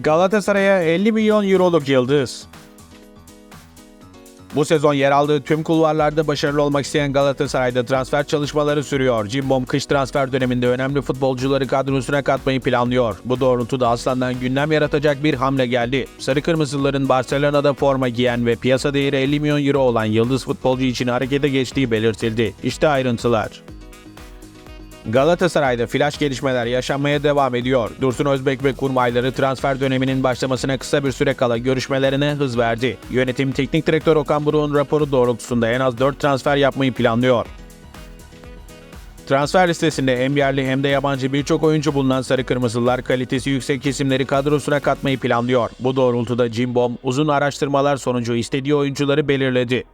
Galatasaray'a 50 milyon euroluk yıldız. Bu sezon yer aldığı tüm kulvarlarda başarılı olmak isteyen Galatasaray'da transfer çalışmaları sürüyor. Cimbom kış transfer döneminde önemli futbolcuları kadrosuna katmayı planlıyor. Bu doğrultuda Aslan'dan gündem yaratacak bir hamle geldi. Sarı Kırmızıların Barcelona'da forma giyen ve piyasa değeri 50 milyon euro olan yıldız futbolcu için harekete geçtiği belirtildi. İşte ayrıntılar. Galatasaray'da flash gelişmeler yaşanmaya devam ediyor. Dursun Özbek ve kurmayları transfer döneminin başlamasına kısa bir süre kala görüşmelerine hız verdi. Yönetim Teknik Direktör Okan Buruk'un raporu doğrultusunda en az 4 transfer yapmayı planlıyor. Transfer listesinde hem yerli hem de yabancı birçok oyuncu bulunan Sarı Kırmızılar kalitesi yüksek isimleri kadrosuna katmayı planlıyor. Bu doğrultuda Cimbom uzun araştırmalar sonucu istediği oyuncuları belirledi.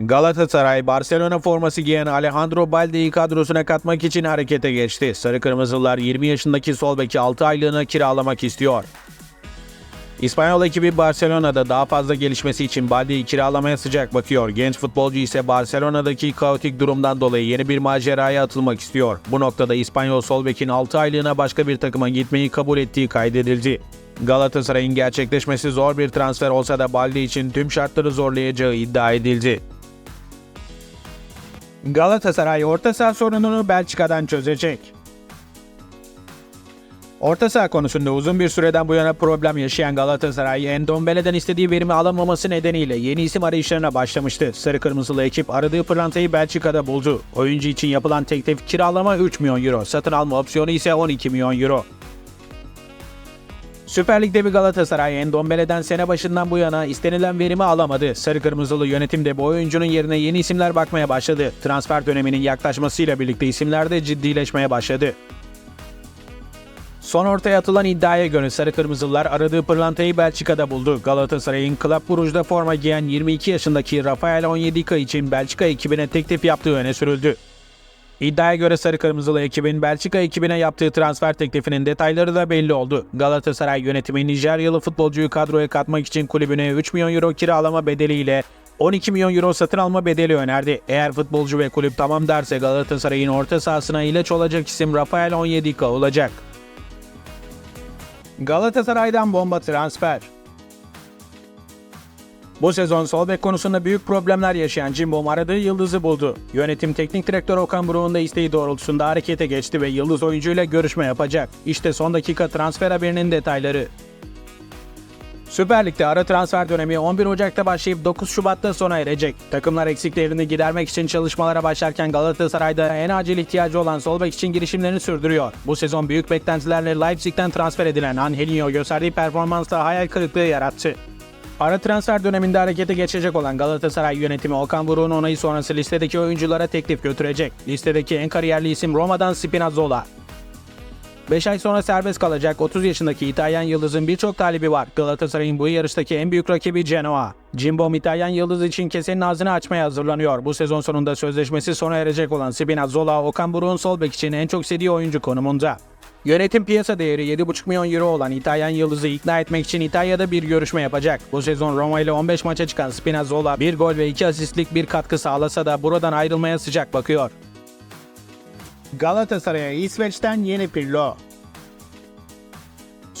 Galatasaray, Barcelona forması giyen Alejandro Balde'yi kadrosuna katmak için harekete geçti. Sarı Kırmızılar 20 yaşındaki sol beki 6 aylığına kiralamak istiyor. İspanyol ekibi Barcelona'da daha fazla gelişmesi için Balde'yi kiralamaya sıcak bakıyor. Genç futbolcu ise Barcelona'daki kaotik durumdan dolayı yeni bir maceraya atılmak istiyor. Bu noktada İspanyol sol bekin 6 aylığına başka bir takıma gitmeyi kabul ettiği kaydedildi. Galatasaray'ın gerçekleşmesi zor bir transfer olsa da Balde için tüm şartları zorlayacağı iddia edildi. Galatasaray orta saha sorununu Belçika'dan çözecek. Orta saha konusunda uzun bir süreden bu yana problem yaşayan Galatasaray, Endombele'den istediği verimi alamaması nedeniyle yeni isim arayışlarına başlamıştı. Sarı Kırmızılı ekip aradığı pırlantayı Belçika'da buldu. Oyuncu için yapılan teklif kiralama 3 milyon euro, satın alma opsiyonu ise 12 milyon euro. Süper Lig'de bir Galatasaray Endombele'den sene başından bu yana istenilen verimi alamadı. Sarı Kırmızılı yönetim de bu oyuncunun yerine yeni isimler bakmaya başladı. Transfer döneminin yaklaşmasıyla birlikte isimler de ciddileşmeye başladı. Son ortaya atılan iddiaya göre Sarı Kırmızılar aradığı pırlantayı Belçika'da buldu. Galatasaray'ın Club Brugge'da forma giyen 22 yaşındaki Rafael Onyedika için Belçika ekibine teklif yaptığı öne sürüldü. İddiaya göre Sarı Kırmızılı ekibin Belçika ekibine yaptığı transfer teklifinin detayları da belli oldu. Galatasaray yönetimi Nijeryalı futbolcuyu kadroya katmak için kulübüne 3 milyon euro kiralama bedeliyle 12 milyon euro satın alma bedeli önerdi. Eğer futbolcu ve kulüp tamam derse Galatasaray'ın orta sahasına ilaç olacak isim Rafael Onyedika olacak. Galatasaray'dan bomba transfer. Bu sezon sol bek konusunda büyük problemler yaşayan Cimbom aradığı yıldızı buldu. Yönetim teknik direktör Okan Buruk'un da isteği doğrultusunda harekete geçti ve yıldız oyuncuyla görüşme yapacak. İşte son dakika transfer haberinin detayları. Süper Lig'de ara transfer dönemi 11 Ocak'ta başlayıp 9 Şubat'ta sona erecek. Takımlar eksiklerini gidermek için çalışmalara başlarken Galatasaray'da en acil ihtiyacı olan sol bek için girişimlerini sürdürüyor. Bu sezon büyük beklentilerle Leipzig'ten transfer edilen Angelinho gösterdiği performansla hayal kırıklığı yarattı. Ara transfer döneminde harekete geçecek olan Galatasaray yönetimi Okan Buruk'un onayı sonrası listedeki oyunculara teklif götürecek. Listedeki en kariyerli isim Roma'dan Spinazzola. 5 ay sonra serbest kalacak 30 yaşındaki İtalyan Yıldız'ın birçok talibi var. Galatasaray'ın bu yarıştaki en büyük rakibi Genoa. Cimbom İtalyan Yıldız için kesenin ağzını açmaya hazırlanıyor. Bu sezon sonunda sözleşmesi sona erecek olan Spinazzola, Okan Buruk'un sol bek için en çok istediği oyuncu konumunda. Yönetim piyasa değeri 7,5 milyon euro olan İtalyan Yıldız'ı ikna etmek için İtalya'da bir görüşme yapacak. Bu sezon Roma ile 15 maça çıkan Spinazzola bir gol ve 2 asistlik bir katkı sağlasa da buradan ayrılmaya sıcak bakıyor. Galatasaray'a İsveç'ten yeni Pirlo.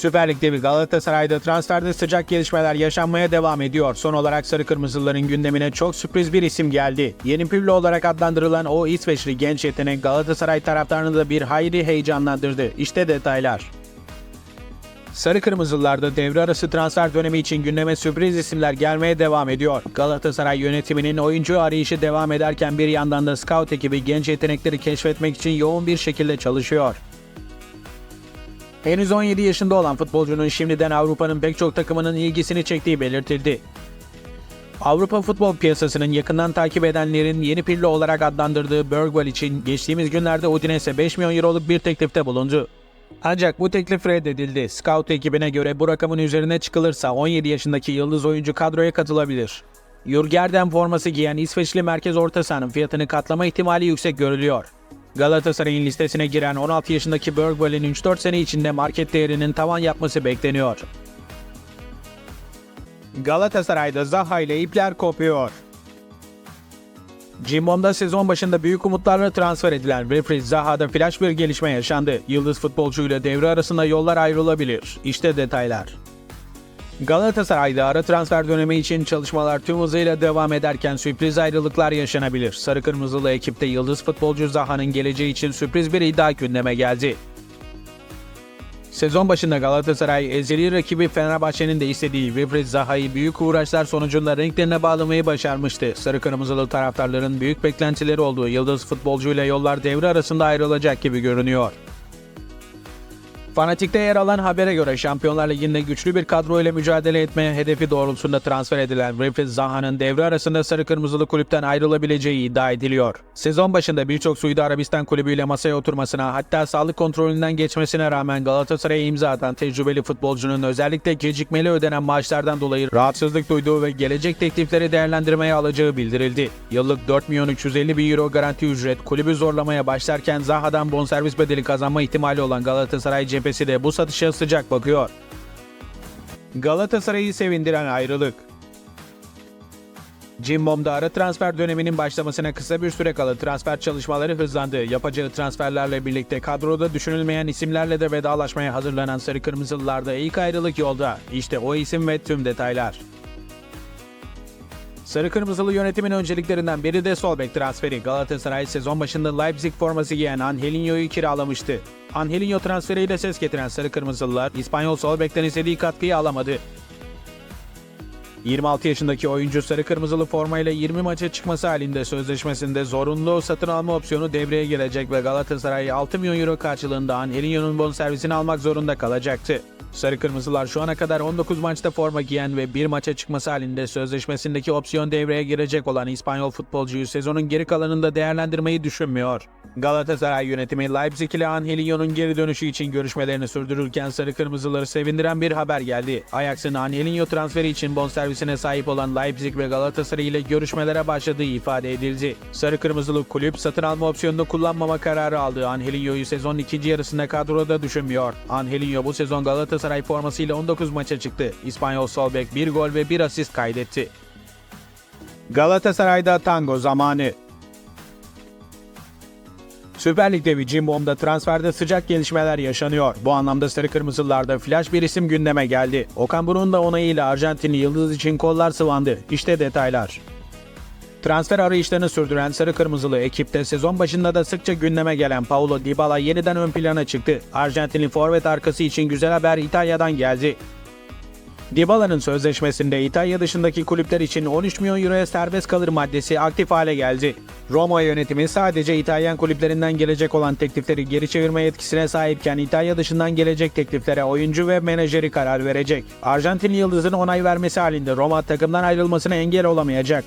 Süper Lig'de bir Galatasaray'da transferde sıcak gelişmeler yaşanmaya devam ediyor. Son olarak Sarı Kırmızıların gündemine çok sürpriz bir isim geldi. Yeni Pirlo olarak adlandırılan o İsveçli genç yetenek Galatasaray taraftarını da bir hayli heyecanlandırdı. İşte detaylar. Sarı Kırmızılarda devre arası transfer dönemi için gündeme sürpriz isimler gelmeye devam ediyor. Galatasaray yönetiminin oyuncu arayışı devam ederken bir yandan da scout ekibi genç yetenekleri keşfetmek için yoğun bir şekilde çalışıyor. Henüz 17 yaşında olan futbolcunun şimdiden Avrupa'nın pek çok takımının ilgisini çektiği belirtildi. Avrupa futbol piyasasının yakından takip edenlerin yeni Pirlo olarak adlandırdığı Bergwall için geçtiğimiz günlerde Udinese 5 milyon euroluk bir teklifte bulundu. Ancak bu teklif reddedildi. Scout ekibine göre bu rakamın üzerine çıkılırsa 17 yaşındaki yıldız oyuncu kadroya katılabilir. Jurgerden forması giyen İsveçli merkez orta sahanın fiyatını katlama ihtimali yüksek görülüyor. Galatasaray'ın listesine giren 16 yaşındaki Bergwall'in 3-4 sene içinde market değerinin tavan yapması bekleniyor. Galatasaray'da Zaha ile ipler kopuyor. Cimbom'da sezon başında büyük umutlarla transfer edilen Wilfried Zaha'da flash bir gelişme yaşandı. Yıldız futbolcuyla devre arasında yollar ayrılabilir. İşte detaylar. Galatasaray'da ara transfer dönemi için çalışmalar tüm hızıyla devam ederken sürpriz ayrılıklar yaşanabilir. Sarı Kırmızılı ekipte yıldız futbolcu Zaha'nın geleceği için sürpriz bir iddia gündeme geldi. Sezon başında Galatasaray ezeli rakibi Fenerbahçe'nin de istediği Wilfried Zaha'yı büyük uğraşlar sonucunda renklerine bağlamayı başarmıştı. Sarı Kırmızılı taraftarların büyük beklentileri olduğu yıldız futbolcuyla yollar devre arasında ayrılacak gibi görünüyor. Fanatik'te yer alan habere göre Şampiyonlar Ligi'nde güçlü bir kadro ile mücadele etmeye hedefi doğrultusunda transfer edilen Wilfried Zaha'nın devre arasında sarı kırmızılı kulüpten ayrılabileceği iddia ediliyor. Sezon başında birçok Suudi Arabistan kulübüyle masaya oturmasına hatta sağlık kontrolünden geçmesine rağmen Galatasaray'a imza atan tecrübeli futbolcunun özellikle gecikmeli ödenen maaşlardan dolayı rahatsızlık duyduğu ve gelecek teklifleri değerlendirmeye alacağı bildirildi. Yıllık 4 milyon 350 bin euro garanti ücret kulübü zorlamaya başlarken Zaha'dan bonservis bedeli kazanma ihtimali olan Galatasaray cephesi de bu satışa sıcak bakıyor. Galatasaray'ı sevindiren ayrılık Cimbom'da ara transfer döneminin başlamasına kısa bir süre kala transfer çalışmaları hızlandı. Yapacağı transferlerle birlikte kadroda düşünülmeyen isimlerle de vedalaşmaya hazırlanan Sarı Kırmızılılarda ilk ayrılık yolda. İşte o isim ve tüm detaylar. Sarı Kırmızılı yönetimin önceliklerinden biri de sol bek transferi. Galatasaray sezon başında Leipzig forması giyen Angelinho'yu kiralamıştı. Angelinho transferiyle ses getiren Sarı Kırmızılılar İspanyol sol bekten istediği katkıyı alamadı. 26 yaşındaki oyuncu sarı kırmızılı formayla 20 maça çıkması halinde sözleşmesinde zorunlu satın alma opsiyonu devreye girecek ve Galatasaray 6 milyon euro karşılığında Angelinho'nun bonservisini almak zorunda kalacaktı. Sarı Kırmızılar şu ana kadar 19 maçta forma giyen ve bir maça çıkması halinde sözleşmesindeki opsiyon devreye girecek olan İspanyol futbolcuyu sezonun geri kalanında değerlendirmeyi düşünmüyor. Galatasaray yönetimi Leipzig ile Angelinho'nun geri dönüşü için görüşmelerini sürdürürken Sarı Kırmızıları sevindiren bir haber geldi. Ajax'ın Angelinho transferi için bonservisine sahip olan Leipzig ve Galatasaray ile görüşmelere başladığı ifade edildi. Sarı Kırmızılı kulüp satın alma opsiyonunu kullanmama kararı aldı. Angelinho'yu sezonun ikinci yarısında kadroda düşünmüyor. Angelinho bu sezon Galatasaray formasıyla 19 maça çıktı. İspanyol sol bek 1 gol ve 1 asist kaydetti. Galatasaray'da tango zamanı. Süper Lig'de ve Cimbom'da transferde sıcak gelişmeler yaşanıyor. Bu anlamda Sarı Kırmızılarda flash bir isim gündeme geldi. Okan Buruk'un da onayıyla Arjantinli Yıldız için kollar sıvandı. İşte detaylar. Transfer arayışlarını sürdüren Sarı Kırmızılı ekipte sezon başında da sıkça gündeme gelen Paulo Dybala yeniden ön plana çıktı. Arjantinli forvet arkası için güzel haber İtalya'dan geldi. Dybala'nın sözleşmesinde İtalya dışındaki kulüpler için 13 milyon euroya serbest kalır maddesi aktif hale geldi. Roma yönetimi sadece İtalyan kulüplerinden gelecek olan teklifleri geri çevirme yetkisine sahipken İtalya dışından gelecek tekliflere oyuncu ve menajeri karar verecek. Arjantinli yıldızın onay vermesi halinde Roma takımdan ayrılmasına engel olamayacak.